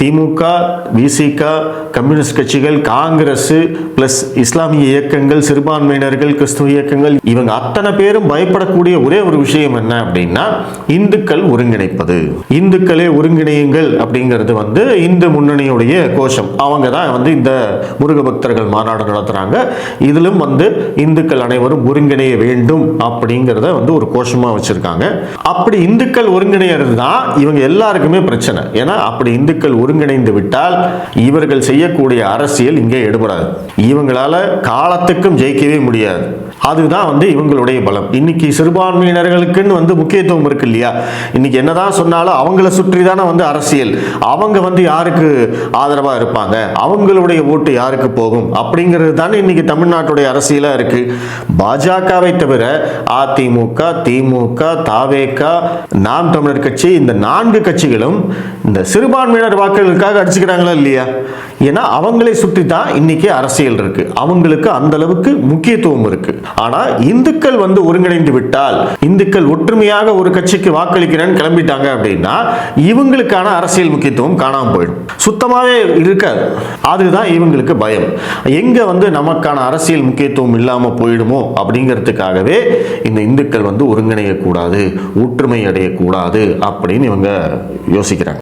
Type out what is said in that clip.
திமுக விசிக communist கட்சிகள் Congress plus இஸ்லாமிய இயக்கங்கள் சிறுபான்மையினர்கள் கிறிஸ்துவ இயக்கங்கள் இவங்க அத்தனை பேரும் பயப்படக்கூடிய ஒரே ஒரு விஷயம் என்ன அப்படின்னா இந்துக்கள் ஒருங்கிணைப்பது. இந்துக்களே ஒருங்கிணையுங்கள் அப்படிங்கிறது வந்து இந்து முன்னணியுடைய கோஷம். அவங்க தான் வந்து இந்த முருக பக்தர்கள் மாநாடு நடத்துறாங்க. இதிலும் வந்து இந்துக்கள் அனைவரும் ஒருங்கிணைய வேண்டும் அப்படிங்கிறத வந்து ஒரு கோஷமா வச்சிருக்காங்க. அப்படி இந்துக்கள் ஒருங்கிணையிறது தான் இவங்க எல்லாருக்குமே பிரச்சனை. ஏன்னா அப்படி இந்துக்கள் ஒருங்கிணைந்து விட்டால் இவர்கள் செய்யக்கூடிய அரசியல் இங்கே எடுபடாது. இவங்களால காலத்துக்கும் ஜெயிக்கவே முடியாது. அதுதான் வந்து இவங்களுடைய பலம். இன்னைக்கு சிறுபான்மையினர்களுக்குன்னு வந்து முக்கியத்துவம் இருக்கு இல்லையா? இன்னைக்கு என்னதான் சொன்னாலும் அவங்கள சுற்றி தானே வந்து அரசியல். அவங்க வந்து யாருக்கு ஆதரவா இருப்பாங்க? அவங்களுடைய ஓட்டு யாருக்கு போகும்? அப்படிங்கிறது தானே இன்னைக்கு தமிழ்நாட்டுடைய அரசியலா இருக்கு. பாஜகவை தவிர அதிமுக திமுக தாவேக நாம் தமிழர் கட்சி இந்த நான்கு கட்சிகளும் இந்த சிறுபான்மையினர் வாக்கு வாக்குகளுக்காக அடிச்சுக்கிறாங்களா இல்லையா? ஏன்னா அவங்களை சுற்றி தான் இன்னைக்கு அரசியல் இருக்கு. அவங்களுக்கு அந்த அளவுக்கு முக்கியத்துவம் இருக்கு. ஆனா இந்துக்கள் வந்து ஒருங்கிணைந்து விட்டால் இந்துக்கள் ஒற்றுமையாக ஒரு கட்சிக்கு வாக்களிக்கிறேன்னு கிளம்பிட்டாங்க அப்படின்னா இவங்களுக்கான அரசியல் முக்கியத்துவம் காணாம போயிடும். சுத்தமாவே இருக்காது. அதுதான் இவங்களுக்கு பயம். எங்க வந்து நமக்கான அரசியல் முக்கியத்துவம் இல்லாம போயிடுமோ அப்படிங்கிறதுக்காகவே இந்த இந்துக்கள் வந்து ஒருங்கிணையக்கூடாது ஒற்றுமை அடையக்கூடாது அப்படின்னு இவங்க யோசிக்கிறாங்க.